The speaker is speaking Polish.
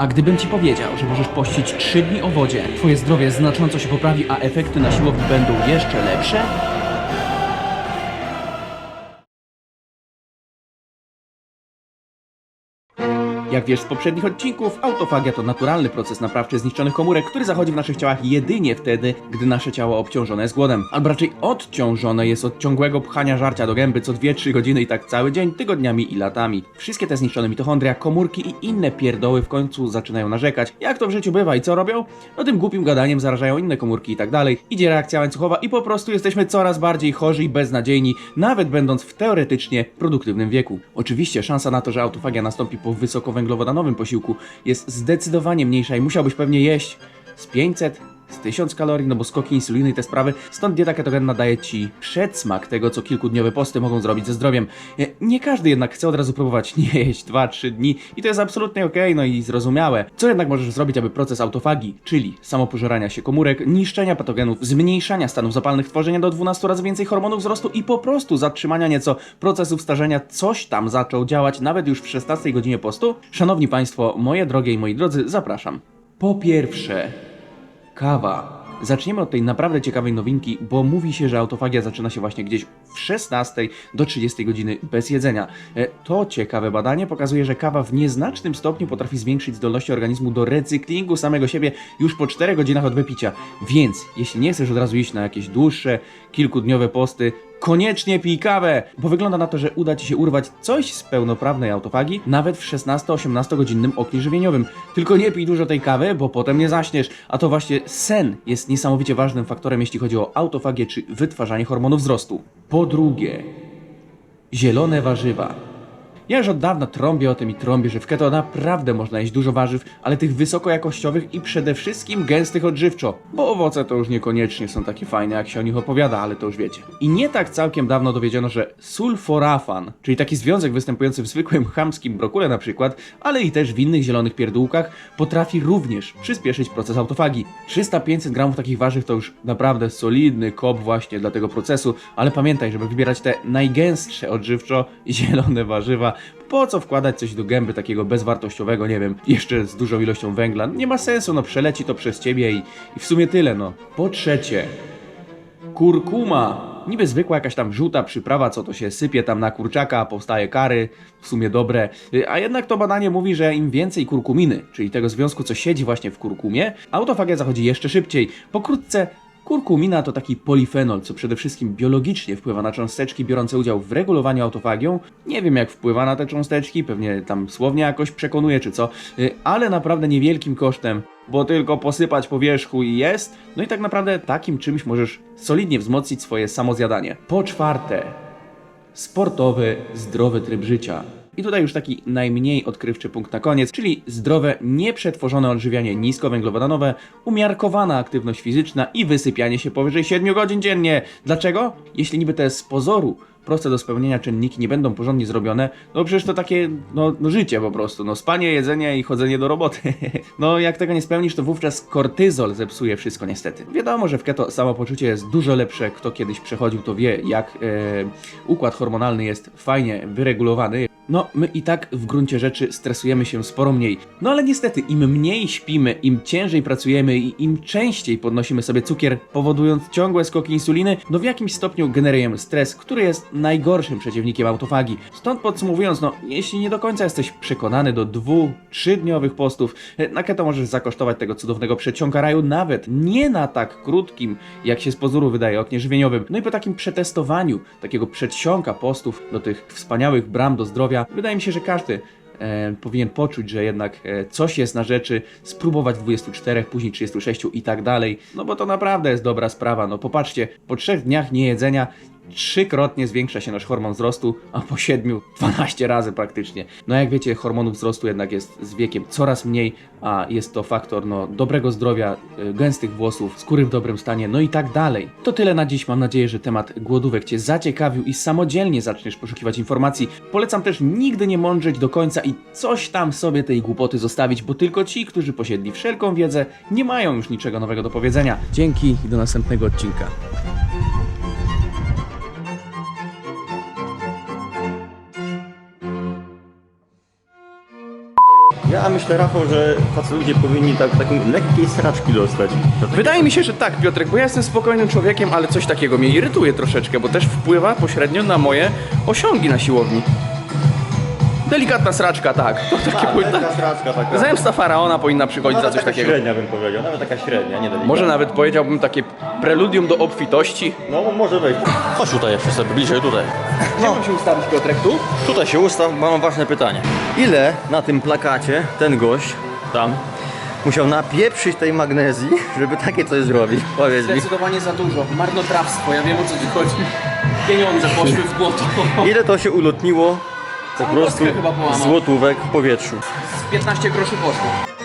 A gdybym ci powiedział, że możesz pościć 3 dni o wodzie, twoje zdrowie znacząco się poprawi, a efekty na siłowni będą jeszcze lepsze? Jak wiesz z poprzednich odcinków, autofagia to naturalny proces naprawczy zniszczonych komórek, który zachodzi w naszych ciałach jedynie wtedy, gdy nasze ciało obciążone jest głodem. Albo raczej odciążone jest od ciągłego pchania żarcia do gęby co 2-3 godziny i tak cały dzień, tygodniami i latami. Wszystkie te zniszczone mitochondria, komórki i inne pierdoły w końcu zaczynają narzekać. Jak to w życiu bywa i co robią? No tym głupim gadaniem zarażają inne komórki i tak dalej. Idzie reakcja łańcuchowa i po prostu jesteśmy coraz bardziej chorzy i beznadziejni, nawet będąc w teoretycznie produktywnym wieku. Oczywiście szansa na to, że autofagia nastąpi po wysokowęglowodanowym posiłku jest zdecydowanie mniejsza i musiałbyś pewnie jeść z 500 z 1000 kalorii, no bo skoki insuliny i te sprawy, stąd dieta ketogenna daje ci przedsmak tego, co kilkudniowe posty mogą zrobić ze zdrowiem. E, Nie każdy jednak chce od razu próbować nie jeść 2-3 dni i to jest absolutnie okej, no i zrozumiałe. Co jednak możesz zrobić, aby proces autofagii, czyli samopożerania się komórek, niszczenia patogenów, zmniejszania stanów zapalnych, tworzenia do 12 razy więcej hormonów wzrostu i po prostu zatrzymania nieco procesów starzenia, coś tam zaczął działać nawet już w 16 godzinie postu? Szanowni Państwo, moje drogie i moi drodzy, zapraszam. Po pierwsze, Kawa. Zaczniemy od tej naprawdę ciekawej nowinki, bo mówi się, że autofagia zaczyna się właśnie gdzieś w 16 do 30 godziny bez jedzenia. E, To ciekawe badanie pokazuje, że kawa w nieznacznym stopniu potrafi zwiększyć zdolności organizmu do recyklingu samego siebie już po 4 godzinach od wypicia. Więc jeśli nie chcesz od razu iść na jakieś dłuższe, kilkudniowe posty, koniecznie pij kawę, bo wygląda na to, że uda Ci się urwać coś z pełnoprawnej autofagii nawet w 16-18 godzinnym oknie żywieniowym. Tylko nie pij dużo tej kawy, bo potem nie zaśniesz. A to właśnie sen jest niesamowicie ważnym faktorem, jeśli chodzi o autofagię czy wytwarzanie hormonów wzrostu. Po drugie, zielone warzywa. Ja już od dawna trąbię o tym i trąbię, że w keto naprawdę można jeść dużo warzyw, ale tych wysokojakościowych i przede wszystkim gęstych odżywczo, bo owoce to już niekoniecznie są takie fajne, jak się o nich opowiada, ale to już wiecie. I nie tak całkiem dawno dowiedziono, że sulforafan, czyli taki związek występujący w zwykłym chamskim brokule na przykład, ale i też w innych zielonych pierdółkach, potrafi również przyspieszyć proces autofagii. 300-500 gramów takich warzyw to już naprawdę solidny kop właśnie dla tego procesu, ale pamiętaj, żeby wybierać te najgęstsze odżywczo zielone warzywa, po co wkładać coś do gęby takiego bezwartościowego, nie wiem, jeszcze z dużą ilością węgla? Nie ma sensu, no przeleci to przez ciebie i, i w sumie tyle, no. Po trzecie, kurkuma. Niby zwykła jakaś tam żółta przyprawa, co to się sypie tam na kurczaka, powstaje kary, w sumie dobre. A jednak to badanie mówi, że im więcej kurkuminy, czyli tego związku, co siedzi właśnie w kurkumie, autofagia zachodzi jeszcze szybciej. Pokrótce Kurkumina to taki polifenol, co przede wszystkim biologicznie wpływa na cząsteczki biorące udział w regulowaniu autofagią. Nie wiem jak wpływa na te cząsteczki, pewnie tam słownie jakoś przekonuje czy co, y, ale naprawdę niewielkim kosztem, bo tylko posypać po wierzchu i jest. No i tak naprawdę takim czymś możesz solidnie wzmocnić swoje samozjadanie. Po czwarte, sportowy, zdrowy tryb życia. I tutaj już taki najmniej odkrywczy punkt na koniec, czyli zdrowe, nieprzetworzone odżywianie niskowęglowodanowe, umiarkowana aktywność fizyczna i wysypianie się powyżej 7 godzin dziennie. Dlaczego? Jeśli niby te z pozoru proste do spełnienia czynniki nie będą porządnie zrobione, no przecież to takie, no, no życie po prostu, no spanie, jedzenie i chodzenie do roboty. no jak tego nie spełnisz, to wówczas kortyzol zepsuje wszystko niestety. Wiadomo, że w keto samopoczucie jest dużo lepsze, kto kiedyś przechodził to wie, jak e, układ hormonalny jest fajnie wyregulowany. No, my i tak w gruncie rzeczy stresujemy się sporo mniej. No ale niestety, im mniej śpimy, im ciężej pracujemy i im częściej podnosimy sobie cukier, powodując ciągłe skoki insuliny, no w jakimś stopniu generujemy stres, który jest najgorszym przeciwnikiem autofagii. Stąd podsumowując, no, jeśli nie do końca jesteś przekonany do dwu, trzydniowych postów, na keto możesz zakosztować tego cudownego przedsionka raju nawet nie na tak krótkim, jak się z pozoru wydaje, oknie żywieniowym. No i po takim przetestowaniu takiego przedsionka postów do tych wspaniałych bram do zdrowia, wydaje mi się, że każdy e, powinien poczuć, że jednak e, coś jest na rzeczy, spróbować 24, później 36 i tak dalej. No bo to naprawdę jest dobra sprawa. No popatrzcie, po trzech dniach niejedzenia trzykrotnie zwiększa się nasz hormon wzrostu, a po siedmiu 12 razy praktycznie. No jak wiecie, hormonów wzrostu jednak jest z wiekiem coraz mniej, a jest to faktor no, dobrego zdrowia, y, gęstych włosów, skóry w dobrym stanie, no i tak dalej. To tyle na dziś. Mam nadzieję, że temat głodówek Cię zaciekawił i samodzielnie zaczniesz poszukiwać informacji. Polecam też nigdy nie mądrzeć do końca i coś tam sobie tej głupoty zostawić, bo tylko ci, którzy posiedli wszelką wiedzę, nie mają już niczego nowego do powiedzenia. Dzięki i do następnego odcinka. Ja myślę, Rafał, że tacy ludzie powinni tak, taką lekkiej sraczki dostać. Tak- Wydaje mi się, że tak, Piotrek, bo ja jestem spokojnym człowiekiem, ale coś takiego mnie irytuje troszeczkę, bo też wpływa pośrednio na moje osiągi na siłowni. Delikatna sraczka, tak. To takie Tak, powinna... lekka sraczka taka. Zemsta faraona powinna przychodzić za Nawet coś taka takiego. średnia bym powiedział, nawet taka średnia, nie delikatna. Może nawet powiedziałbym takie preludium do obfitości. No może wejść. Chodź tutaj jeszcze sobie, bliżej tutaj. Gdzie mam się ustawić, Piotrek, tu? Tutaj się ustaw, bo mam ważne pytanie. Ile na tym plakacie ten gość tam musiał napieprzyć tej magnezji, żeby takie coś zrobić? Powiedz mi. Zdecydowanie za dużo. Marnotrawstwo, ja wiem o co ci chodzi. Pieniądze poszły w błoto. Ile to się ulotniło po Całą prostu kostkę chyba połamał. złotówek w powietrzu? Z 15 groszy poszło.